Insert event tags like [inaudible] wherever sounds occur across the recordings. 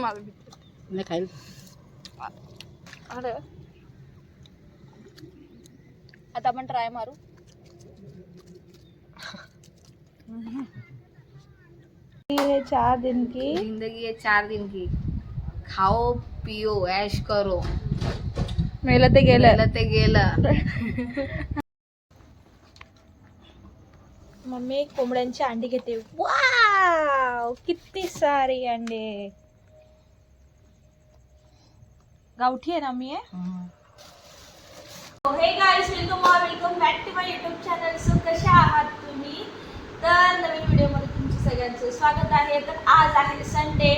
मला खाईल अरे आता आपण ट्राय मारू. ये चार दिन की जिंदगी है चार दिन की. खाओ पियो ऐश करो. मेलं ते गेलं गेलं ते गेलं मम्मी कोंबड्यांची अंडी घेते. वाव! किती सारी अंडे. गावठी आहे ना मी हे? Guys welcome welcome back to my YouTube channel so कशा आहात तुम्ही? तर नवीन व्हिडिओमध्ये तुमचं सगळ्यांचं स्वागत आहे. तर आज आहे संडे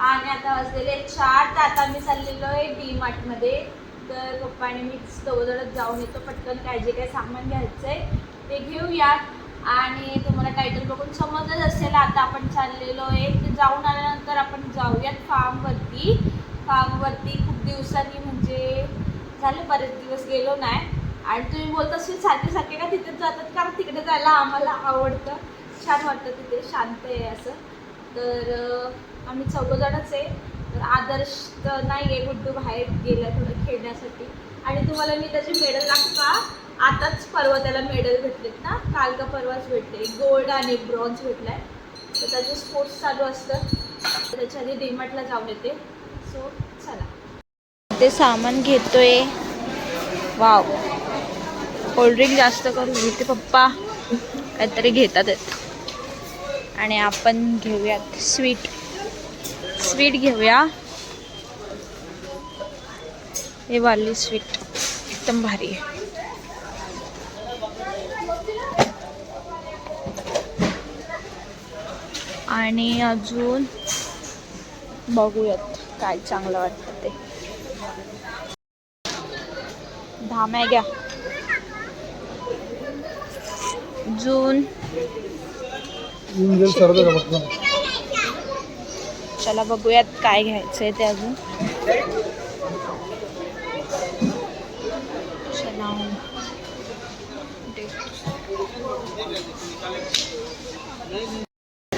आणि आता वाजलेले चार. तर आता मी चाललेलो आहे डी मार्टमध्ये तर पप्पा आणि मी चौदळत जाऊन येतो. पटकन काय जे काय सामान घ्यायचं आहे ते घेऊयात आणि तुम्हाला टायटल बघून समजलंच असेल आता आपण चाललेलो आहे तर जाऊन आल्यानंतर आपण जाऊयात फार्मवरती. फार्मवरती खूप दिवसांनी म्हणजे झाले बरेच दिवस गेलो नाही. आणि तुम्ही बोलत असेल सारखे सारखे का तिथेच जातात? कारण तिकडे जायला आम्हाला आवडतं. छान वाटतं तिथे शांत आहे असं. तर आम्ही चौघजणच आहे. तर आदर्श तर नाही आहे गुड्डू बाहेर गेला थोडं खेळण्यासाठी. आणि तुम्हाला मी त्याचे मेडल दाखवा. का आताच परवा त्याला मेडल भेटलेत ना? काल का परवाच भेटले. गोल्ड आणि ब्रॉन्झ भेटलाय. तर त्याचे स्पोर्ट्स चालू असतं. त्याच्या आधी डीमार्टला जाऊन येते. सो चला. ते सामान घेतोय. वाव. कोल्ड्रिंक जास्त करून घेते पप्पा. काहीतरी घेतात. आणि आपण घेऊयात स्वीट. स्वीट घेऊया. हे वाली स्वीट. एकदम भारी आहे. आणि अजून बघूयात काय चांगलं वाटतं ते. दहा मॅग्या जून. चला बघूयात काय घ्यायचंय ते अजून. चला.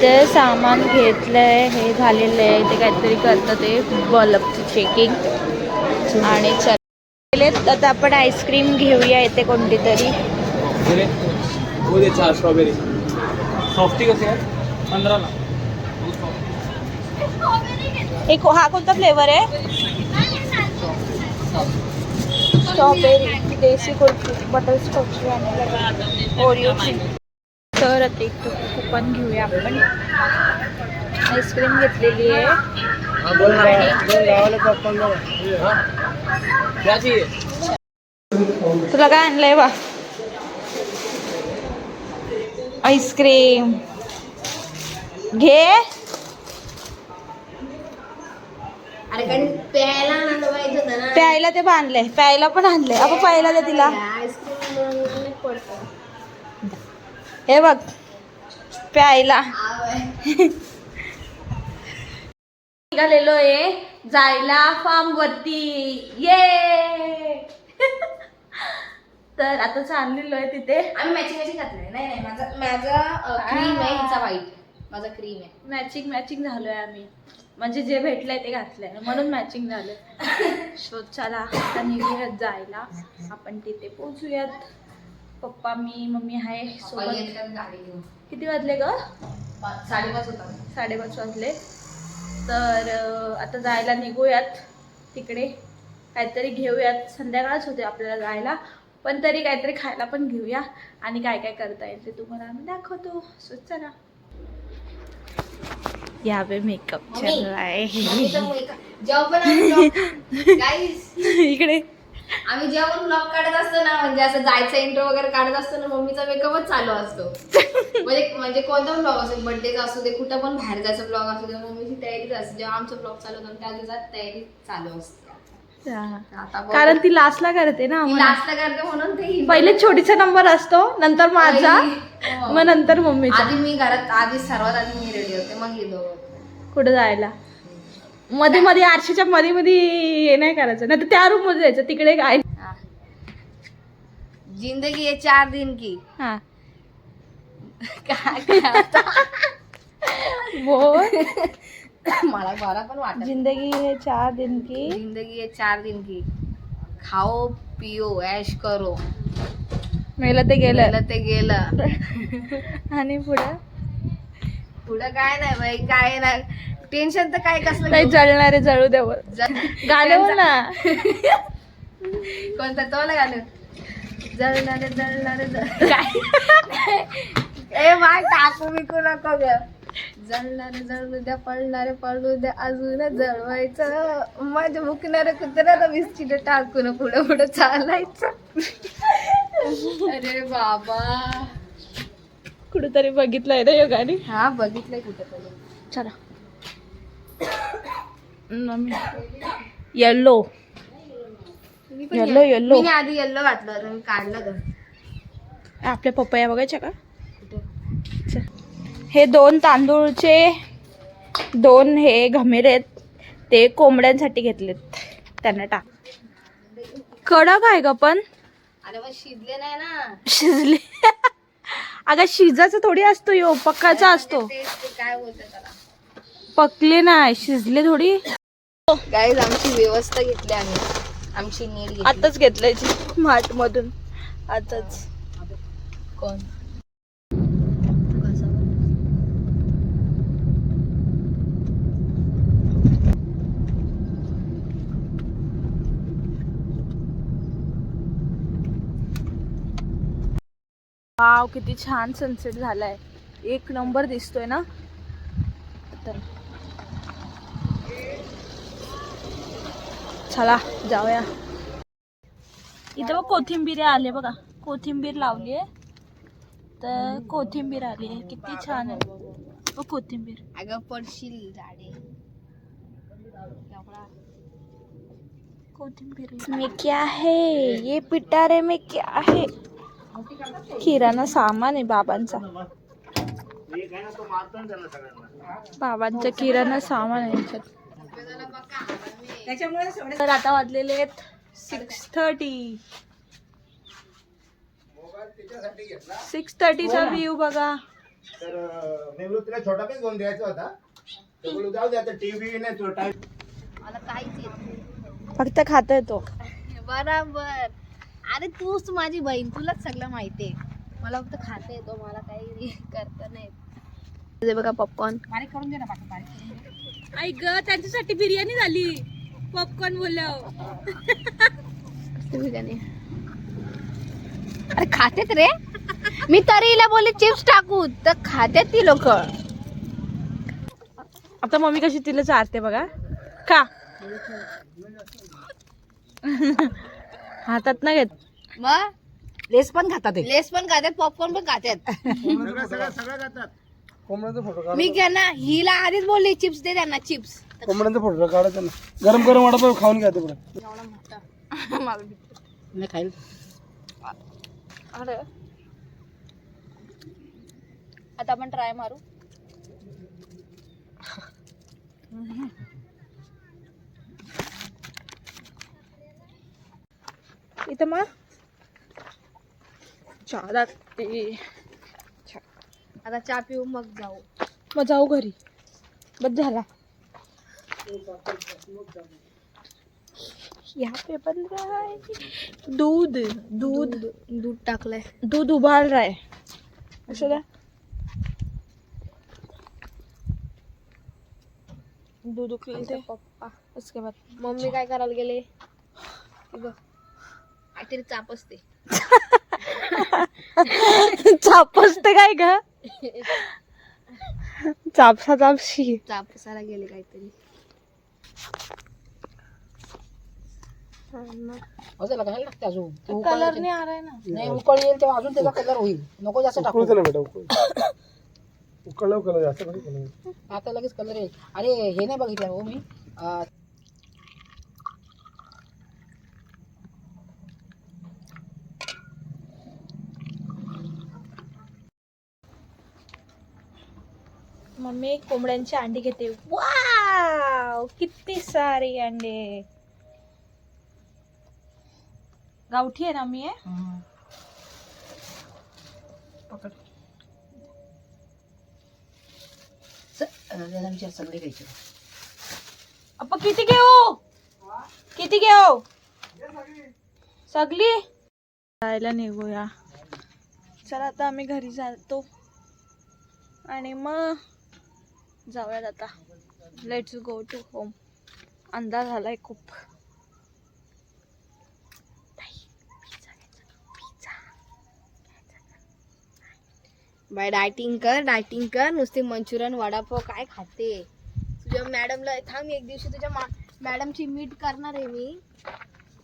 ते सामान घेतलंय हे झालेलं आहे ते काहीतरी करतं ते बल्बची चेकिंग आणि चल. आता आपण आईस्क्रीम घेऊया येते कोणती तरी स्ट्रॉबेरी सॉफ्टी आहे? पंधराला. एक हा कोणता फ्लेवर आहे? स्ट्रॉबेरी देसी कुल्फी बटरस्कॉचची आणि ओरिओची. तर आता एक कुपन घेऊया आपण. आईस्क्रीम घेतलेली आहे. तुला काय आणलंय बा? आईस्क्रीम घे. अरे कारण प्यायला ते बांधले प्यायला पण आणले आपण प्यायला दे तिला. हे बघ प्यायला. निघालेलो आहे जायला फार्म वरती. ये तर आता चाललेलो आहे तिथे. आम्ही मॅचिंग मॅचिंग घातलंय. नाही नाही माझा माझा क्रीम आहे हिचा वाईट माझा क्रीम आहे. मॅचिंग मॅचिंग झालोय आम्ही. म्हणजे जे भेटलंय ते घातलंय. म्हणून मॅचिंग झालंय सो चला आता निघूयात जायला. आपण तिथे पोहोचूयात. पप्पा मी मम्मी आहे सोबत. किती वाजले ग? पाच- साडेपाच होता. साडेपाच वाजले. तर आता जायला निघूयात तिकडे. काहीतरी घेऊयात. संध्याकाळच होते आपल्याला जायला. पण तरी काहीतरी खायला पण घेऊया. आणि काय काय करता येईल ते तुम्हाला आम्ही दाखवतो. सो चला. यावे मेकअप. चल है Guys, इकडे. आम्ही जेव्हा ब्लॉग काढत असतो ना म्हणजे असं जायचं इंट्रो वगैरे काढत असतो ना मम्मीचा मेकअपच चालू असतो. म्हणजे म्हणजे कोणता पण ब्लॉग असो बर्थडेचा असू दे कुठं पण बाहेर जायचा ब्लॉग असू दे मम्मीची तयारीच असते. जेव्हा आमचा ब्लॉग चालू होतो त्या दिवसात तयारी चालू असते. आता बघू. कारण ती लास्टला करते ना. लास्टला करते म्हणून ते पहिले छोटीचा नंबर असतो नंतर माझा हो. मग नंतर मम्मीचा. आधी मी घरात आधी सर्वात आधी मी रेडी होते मग येतो कुठं जायला? मध्ये मध्ये आरशीच्या मध्ये मध्ये हे नाही करायचं. नाही तर त्या रूममध्ये जायचं. तिकडे काय जिंदगी है चार दिन की. हा. काय काय आता? बोल. मला मला पण वाटत जिंदगी है चार दिन की. जिंदगी है चार दिन की. खाओ पिओ ऐश करो. मेलं ते गेलं. गेलं ते गेलं. आणि पुढं? पुढं काय नाही बाई काय नाही. टेन्शन तर काय कसलं काही घेऊ? जळणारे जळू देव ज- गाणं ना. [laughs] कोणतं? तो ना गाणं. जळणारे जळणारे जळ- [laughs] ए माय टाकू बिकू नको ग. जळणारे जळू द्या पडणारे पडू द्या अजून जळवायचं. माझ्या मुकणारे कुत्र्याला बिस्किट टाकून पुढं पुढं चालायचं. [laughs] अरे बाबा. कुठेतरी बघितलंय ना यो गाणी. हा बघितलंय कुठं तरी चला. Yellow ye- yellow. मी आधी येल्लो घातलं होतं मी काढलं ग आपल्या पपया बघायच्या का. हे दोन तांदूळचे दोन हे घमेरे आहेत. ते कोंबड्यांसाठी घेतलेत. त्यांना टाक. कडक आहे का पण. अरे शिजले नाही ना. शिजले. अगं शिजाचा थोडी असतो यो पक्काचा असतो. काय त्याला? पकले नाही शिजले थोडी. गाईज आमची व्यवस्था घेतली आम्ही. आमची घेतली. आताच घेतलंय मार्ट मधून आताच. कोण? वाव किती छान सनसेट झालाय. एक नंबर दिसतोय ना? तर चला जाऊया. इथं बघ कोथिंबीर आले बघा. कोथिंबीर लावली आहे. तर कोथिंबीर आली आहे. किती छान आहे. बघ कोथिंबीर. अगं पडशील झाडे. कोथिंबीर में क्या है? ये पिटारे में क्या है? किराणा सामान आहे बाबांचा. बाबांचा किराणा सामान आहे याच्यात. तर आता वाजलेले आहेत सिक्स थर्टी सिक्स थर्टीचा व्ह्यू बघा. तर अं, मी बोललो तुला छोटा पण घेऊन द्यायचा होता. जाऊ दे आता टीव्ही नाही तो टाइम मला काहीच येत नाही. फक्त खाता येतो बराबर. अरे तूच माझी बहीण तुलाच सगळं माहितीये मला फक्त खाता येतो मला काही करता नाही येत. बघा पॉपकॉर्न बारीक करून दे ना बाकी बारीक. आई ग त्यांच्यासाठी बिर्याणी झाली. पॉपकॉर्न बिर्याणी. अरे खातेत रे? मी तरी हिला बोलले चिप्स टाकू. तर खातेत ती लोक. आता मम्मी कशी तिला चारते बघा. का हातात ना घेत. मग? लेस पण खातात लेस पण खातात पॉपकॉर्न पण खातात. सगळं सगळं जातात कोंबड्यांचा फोटो मी त्यांना हिला आधीच बोलली चिप्स दे त्यांना चिप्स. कोंबड्यांचा फोटो काढायचा ना. गरम गरम वडापाव खाऊन घ्या तिकडे. [laughs] खाईल. अरे. आता आपण ट्राय मारू. इथं मग चार ते आता चहा पिऊ मग जाऊ. मग जाऊ घरी. बस झाला. यहाँ पे बन रहा है दूध. दूध दूध टाकलंय. दूध असं द्या. दूध उकळते पप्पा. उसके बाद. मम्मी काय करायला गेले? बघ. काहीतरी चाप असते. [laughs] चाप असते काय ग? चापसा चापशी. चापसाला गेले काहीतरी. लागते अजून ते उकळ- कलर नाही आ रहा है ना. नाही उकळ येईल तेव्हा अजून त्याचा कलर होईल. नको जास्त टाकू. उकळू दे ना बेटा उकळू. उकळलं उकळलं जास्त आता लगेच कलर येईल. अरे हे नाही बघितलं हो मी. अं, मम्मी कोंबड्यांची अंडी घेते. वाव! किती सारे अंडे. गावठी आहे ना मी हं. पकड. त्याला विचार सगळे घ्यायचे. अप्पा किती घेऊ? किती घेऊ? सगळी? जायला निघूया. चला आता आम्ही घरी जातो. आणि मग जाऊयात आता. लेट्स गो टू होम अंदाज झालाय खूप. बाय डायटिंग कर डायटिंग कर. नुसते मंचुरियन वडापाव काय खाते? तुझ्या मॅडमला थांब एक दिवशी तुझ्या मॅडमची मीट करणार आहे मी.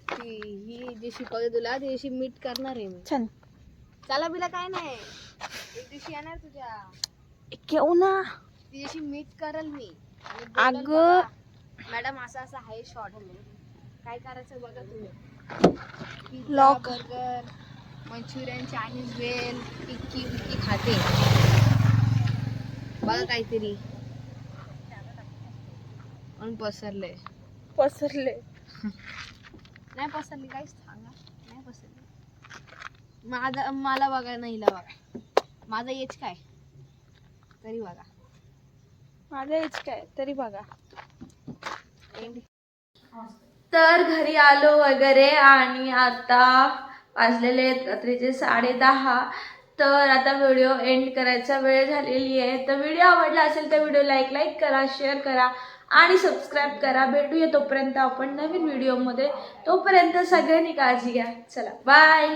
ती ही जी शिकवते तुला ती दिवशी मीट करणार आहे मी. छान. चला बिला काय नाही. एक दिवशी येणार तुझ्या. घेऊ ना. ती दिवशी मीट करल मी. आणि बोलल अगं. बघा, मॅडम असं असं आहे शॉर्ट काय करायचं बघा तुम्ही. Lock. बर्गर मंचुरियन चायनीज वेल टिक्की विक्की खाते. बघा काहीतरी. म्हणून पसरले. पसरले. नाही पसरली काहीच सांगा. नाही पसरली. माझा मला बघा नाही बघा. माझा एज काय? तरी बघा. माझं हेच काय तरी बघा. एंड तर घरी आलो वगैरे आणि आता वाजलेले आहेत रात्रीचे साडे दहा. तर आता व्हिडिओ एंड करायचा वेळ झालेली आहे. तर व्हिडिओ आवडला असेल तर व्हिडिओ लाईक लाईक करा शेअर करा आणि सबस्क्राईब करा. भेटूया तोपर्यंत आपण नवीन व्हिडिओमध्ये तोपर्यंत सगळ्यांनी काळजी घ्या. चला बाय